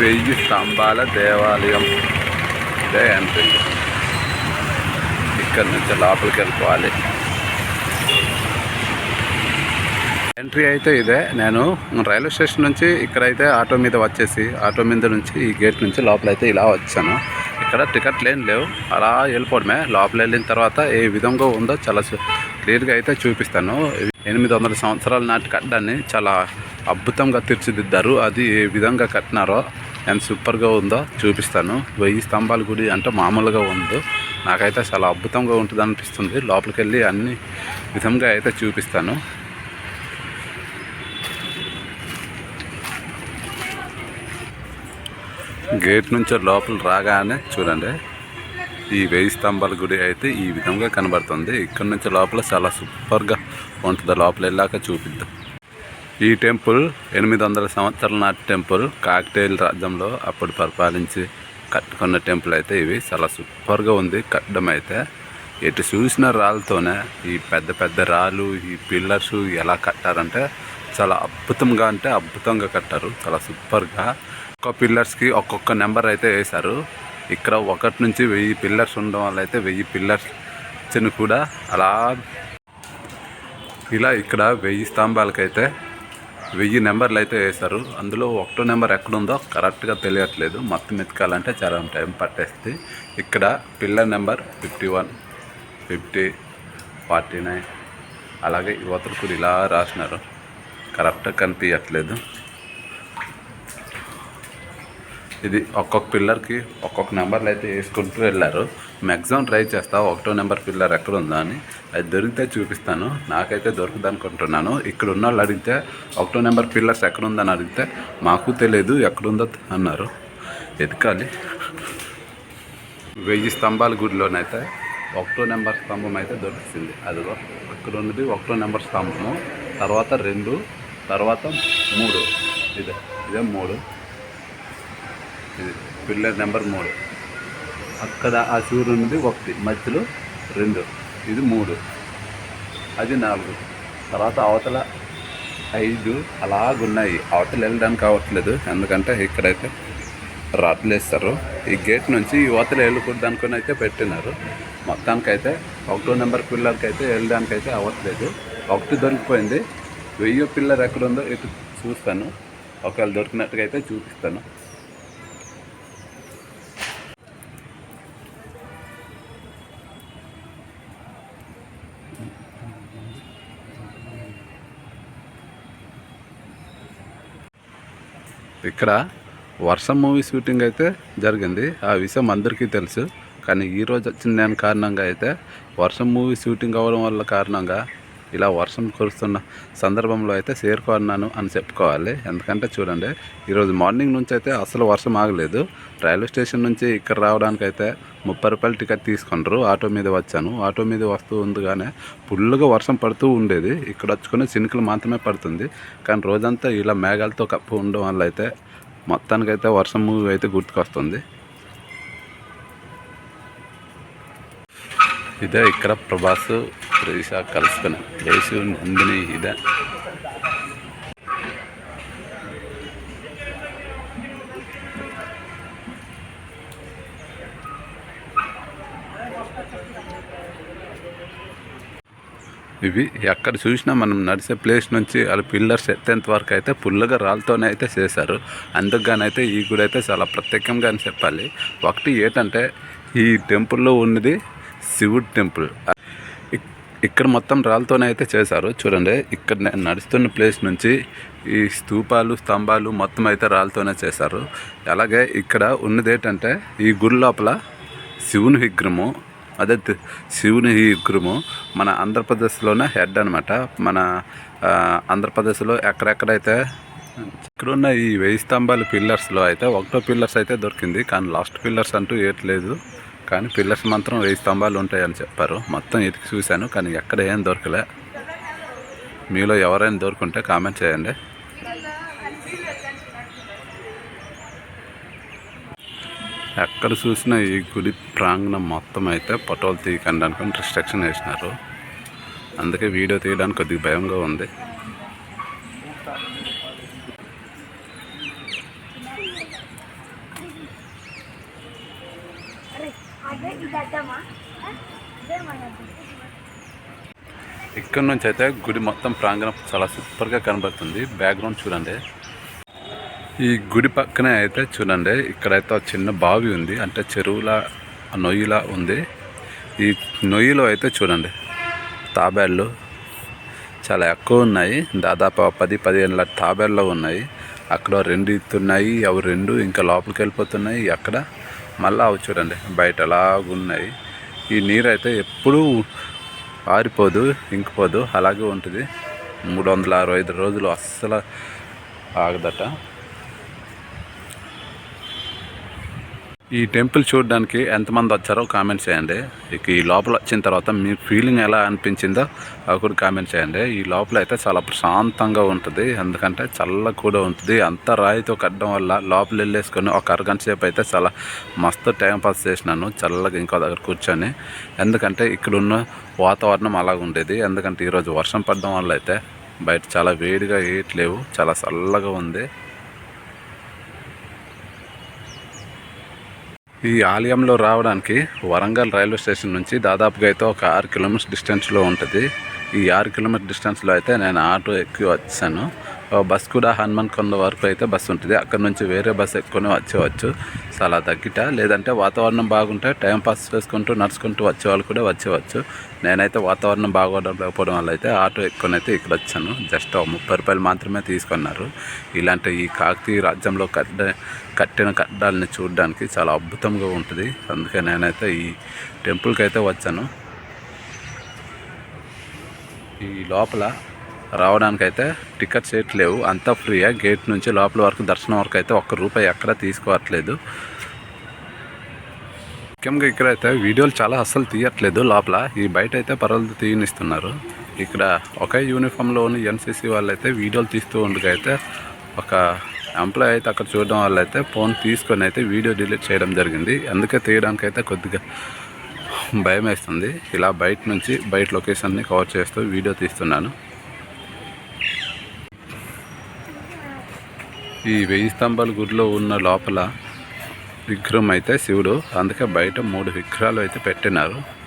వెయ్యి స్తంభాల దేవాలయం. ఇదే ఎంట్రీ ఇక్కడ నుంచి లోపలికి వెళ్ళిపోవాలి. ఎంట్రీ అయితే ఇదే. నేను రైల్వే స్టేషన్ నుంచి ఇక్కడైతే ఆటో మీద వచ్చేసి ఆటో మీద నుంచి ఈ గేట్ నుంచి లోపలైతే ఇలా వచ్చాను. ఇక్కడ టికెట్ లేని లేవు. అలా వెళ్ళిపోవడమే. లోపల వెళ్ళిన తర్వాత ఏ విధంగా ఉందో చాలా క్లియర్గా అయితే చూపిస్తాను. ఎనిమిది వందల సంవత్సరాల నాటి కట్టడాన్ని చాలా అద్భుతంగా తీర్చిదిద్దారు. అది ఏ విధంగా కట్టినారో ఎంత సూపర్గా ఉందో చూపిస్తాను. వెయ్యి స్తంభాల గుడి అంటే మామూలుగా ఉందో. నాకైతే చాలా అద్భుతంగా ఉంటుంది అనిపిస్తుంది లోపలికి వెళ్ళి అన్ని విధంగా అయితే చూపిస్తాను. గేట్ నుంచి లోపల రాగానే చూడండి. ఈ వెయ్యి స్తంభాల గుడి అయితే ఈ విధంగా కనబడుతుంది. ఇక్కడ నుంచి లోపల చాలా సూపర్గా ఉంటుంది. లోపల వెళ్ళాక చూపిద్దాం. ఈ టెంపుల్ ఎనిమిది వందల సంవత్సరాల నాటి టెంపుల్. కాకతీయుల రాజ్యంలో అప్పుడు పరిపాలించి కట్టుకున్న టెంపుల్ అయితే ఇవి. చాలా సూపర్గా ఉంది కట్టడం అయితే. ఎటు చూసిన రాళ్ళతోనే ఈ పెద్ద పెద్ద రాళ్ళు ఈ పిల్లర్స్ ఎలా కట్టారంటే చాలా అద్భుతంగా అంటే అద్భుతంగా కట్టారు. చాలా సూపర్గా. ఒక్కొక్క పిల్లర్స్కి ఒక్కొక్క నెంబర్ అయితే వేశారు. ఇక్కడ ఒకటి నుంచి వెయ్యి పిల్లర్స్ ఉండడం వల్ల అయితే వెయ్యి పిల్లర్స్ కూడా అలా ఇలా ఇక్కడ వెయ్యి స్తంభాలకైతే వెయ్యి నెంబర్లు అయితే వేశారు. అందులో ఒకటో నెంబర్ ఎక్కడుందో కరెక్ట్గా తెలియట్లేదు. మొత్తం ఎత్తుకాలంటే చాలా టైం పట్టేస్తుంది. ఇక్కడ pillar number fifty one fifty forty nine అలాగే యువతలు కూడా ఇలా రాసినారు. కరెక్ట్గా కనిపించట్లేదు ఇది ఒక్కొక్క పిల్లర్కి ఒక్కొక్క నెంబర్లు అయితే వేసుకుంటూ వెళ్ళారు. మ్యాక్సిమం ట్రై చేస్తా ఒకటో నెంబర్ పిల్లర్ ఎక్కడ ఉందా అని. అది దొరికితే చూపిస్తాను. నాకైతే దొరుకుతుంది అనుకుంటున్నాను. ఇక్కడ ఉన్న వాళ్ళు అడిగితే ఒకటో నెంబర్ పిల్లర్స్ ఎక్కడ ఉందని అడిగితే మాకు తెలియదు ఎక్కడుందో అన్నారు. ఎదకాలి వెయ్యి స్తంభాల గుడిలోనైతే ఒకటో నెంబర్ స్తంభం అయితే దొరికింది. అదిగో ఇక్కడ ఉన్నది ఒకటో నెంబర్ స్తంభము. తర్వాత రెండు తర్వాత మూడు. ఇదే ఇదే మూడు. ఇది పిల్లర్ నెంబర్ మూడు. అక్కడ ఆ సూర్యునిది ఒకటి మధ్యలో రెండు ఇది మూడు అది నాలుగు. తర్వాత అవతల ఐదు అలాగున్నాయి. అవతల వెళ్ళడానికి అవ్వట్లేదు ఎందుకంటే ఇక్కడైతే రాట్లు వేస్తారు. ఈ గేట్ నుంచి ఈ అవతల వెళ్ళకూడదు అయితే పెట్టినారు. మొత్తానికైతే ఒకటో నెంబర్ పిల్లర్కి అయితే వెళ్ళడానికి అయితే అవ్వట్లేదు. ఒకటి దొరికిపోయింది. వెయ్యి పిల్లర్ ఎక్కడుందో ఇటు చూస్తాను. ఒకవేళ దొరికినట్టుగా అయితే చూపిస్తాను. ఇక్కడ వర్షం మూవీ షూటింగ్ అయితే జరిగింది. ఆ విషయం అందరికీ తెలుసు. కానీ ఈ రోజు వచ్చిన దాని కారణంగా అయితే వర్షం మూవీ షూటింగ్ అవ్వడం వల్ల కారణంగా ఇలా వర్షం కురుస్తున్న సందర్భంలో అయితే చేరుకున్నాను అని చెప్పుకోవాలి. ఎందుకంటే చూడండి ఈరోజు మార్నింగ్ నుంచి అయితే అసలు వర్షం ఆగలేదు. రైల్వే స్టేషన్ నుంచి ఇక్కడ రావడానికి అయితే ముప్పై రూపాయల టికెట్ తీసుకున్నారు. ఆటో మీద వచ్చాను. ఆటో మీద వస్తూ ఉండగానే ఫుల్గా వర్షం పడుతూ ఉండేది. ఇక్కడ వచ్చుకొని చినుకులు మాత్రమే పడుతుంది. కానీ రోజంతా ఇలా మేఘాలతో కప్పు ఉండడం వల్ల అయితే మొత్తానికైతే వర్షం మూవీ అయితే గుర్తుకొస్తుంది. ఇదే ఇక్కడ ప్రభాస్ త్రిష కలుసుకుని లేచి నందిని ఇదే. ఇవి ఎక్కడ చూసినా మనం నడిచే ప్లేస్ నుంచి వాళ్ళ పిల్లర్స్ ఎత్తేంత వరకు అయితే పుల్లగా రాళ్ళతోనే అయితే చేశారు. అందుకుగానైతే ఈ గుడి అయితే చాలా ప్రత్యేకంగా అని చెప్పాలి. ఒకటి ఏంటంటే ఈ టెంపుల్లో ఉన్నది శివుడి టెంపుల్. ఇక్కడ మొత్తం రాళ్ళతోనే అయితే చేశారు. చూడండి ఇక్కడ నేను నడుస్తున్న ప్లేస్ నుంచి ఈ స్తూపాలు స్తంభాలు మొత్తం అయితే రాళ్ళతోనే చేశారు. అలాగే ఇక్కడ ఉన్నది ఏంటంటే ఈ గుడి లోపల శివుని విగ్రహము అదే శివుని విగ్రహము మన ఆంధ్రప్రదేశ్లోనే హెడ్ అనమాట మన ఆంధ్రప్రదేశ్లో ఎక్కడెక్కడైతే ఇక్కడున్న ఈ వెయ్యి స్తంభాలు పిల్లర్స్లో అయితే ఒకటో పిల్లర్స్ అయితే దొరికింది. కానీ లాస్ట్ పిల్లర్స్ అంటూ ఏట్లేదు కానీ పిల్లర్స్ మాత్రం వెయ్యి స్తంభాలు ఉంటాయని చెప్పారు. మొత్తం ఎతికి చూశాను కానీ ఎక్కడ ఏం దొరకలే. మీలో ఎవరైనా దొరుకుంటే కామెంట్ చేయండి. ఎక్కడ చూసినా ఈ గుడి ప్రాంగణం మొత్తం అయితే ఫోటోలు తీయకండి అనుకుని రిస్ట్రిక్షన్ వేసినారు. అందుకే వీడియో తీయడానికి కొద్దిగా భయంగా ఉంది. ఇక్కడ నుంచి అయితే గుడి మొత్తం ప్రాంగణం చాలా సూపర్గా కనబడుతుంది. బ్యాక్గ్రౌండ్ చూడండి. ఈ గుడి పక్కనే అయితే చూడండి. ఇక్కడైతే చిన్న బావి ఉంది. అంటే చెరువులా నొయ్యిలా ఉంది. ఈ నొయ్యిలో అయితే చూడండి. తాబేళ్ళు చాలా ఎక్కువ ఉన్నాయి. దాదాపు పది పదిహేను తాబేళ్ళు ఉన్నాయి. అక్కడ రెండు ఇస్తున్నాయి అవి రెండు ఇంకా లోపలికి వెళ్ళిపోతున్నాయి. అక్కడ మళ్ళీ అవి చూడండి బయట అలాగున్నాయి ఈ నీరు అయితే ఎప్పుడూ ఆరిపోదు ఇంకిపోదు అలాగే ఉంటుంది. మూడు వందల అరవై ఐదు రోజులు అస్సలు ఆగదట. ఈ టెంపుల్ చూడడానికి ఎంతమంది వచ్చారో కామెంట్ చేయండి. ఇక ఈ లోపల వచ్చిన తర్వాత మీ ఫీలింగ్ ఎలా అనిపించిందో అవి కూడా కామెంట్ చేయండి. ఈ లోపల అయితే చాలా ప్రశాంతంగా ఉంటుంది. ఎందుకంటే చల్ల కూడా ఉంటుంది. అంత రాయితో కట్టడం వల్ల లోపల వెళ్ళేసుకొని ఒక అరగంట సేపు అయితే చాలా మస్తు టైం పాస్ చేసినాను. చల్లగా ఇంకో దగ్గర కూర్చొని. ఎందుకంటే ఇక్కడ ఉన్న వాతావరణం అలాగ ఉండేది. ఎందుకంటే ఈరోజు వర్షం పడడం వల్ల అయితే బయట చాలా వేడిగా వేయట్లేవు చాలా చల్లగా ఉంది. ఈ ఆలయంలో రావడానికి వరంగల్ రైల్వే స్టేషన్ నుంచి దాదాపుగా అయితే ఒక ఆరు కిలోమీటర్స్ డిస్టెన్స్లో ఉంటుంది. ఈ ఆరు కిలోమీటర్ డిస్టెన్స్లో అయితే నేను ఆటో ఎక్కి వచ్చాను. బస్ కూడా హనుమాన్ కొండ వరకు అయితే బస్సు ఉంటుంది. అక్కడ నుంచి వేరే బస్ ఎక్కువనే వచ్చేవచ్చు. చాలా తగ్గిట. లేదంటే వాతావరణం బాగుంటే టైం పాస్ చేసుకుంటూ నడుచుకుంటూ వచ్చేవాళ్ళు కూడా వచ్చేవచ్చు. నేనైతే వాతావరణం బాగోలేకపోవడం వల్ల అయితే ఆటో ఎక్కువనైతే ఇక్కడ వచ్చాను. జస్ట్ ముప్పై రూపాయలు మాత్రమే తీసుకున్నారు. ఇలాంటి ఈ కాకతీయ రాజ్యంలో కట్ట కట్టిన కట్టడాలని చూడడానికి చాలా అద్భుతంగా ఉంటుంది. అందుకే నేనైతే ఈ టెంపుల్కి అయితే వచ్చాను. ఈ లోపల రావడానికైతే టికెట్స్ ఏట్ లేవు. అంతా ఫ్రీయే గేట్ నుంచి లోపల వరకు దర్శనం వరకు అయితే ఒక్క రూపాయి ఎక్కడ తీసుకోవట్లేదు. ముఖ్యంగా ఇక్కడైతే వీడియోలు చాలా అస్సలు తీయట్లేదు లోపల. ఈ బయట అయితే పర్వాలేదు తీయనిస్తున్నారు. ఇక్కడ ఒకే యూనిఫామ్లో ఉన్న ఎన్సీసీ వాళ్ళు అయితే వీడియోలు తీస్తూ ఉండగా అయితే ఒక ఎంప్లాయ్ అయితే అక్కడ చూడడం వల్ల అయితే ఫోన్ తీసుకొని అయితే వీడియో డిలీట్ చేయడం జరిగింది. అందుకే తీయడానికి అయితే కొద్దిగా భయం వేస్తుంది ఇలా బయట నుంచి బయట లొకేషన్ని కవర్ చేస్తూ వీడియో తీస్తున్నాను. ఈ వెయ్యి స్తంభాల గుడిలో ఉన్న లోపల విగ్రహం అయితే శివుడు. అందుకే బయట మూడు విగ్రహాలు అయితే పెట్టినారు.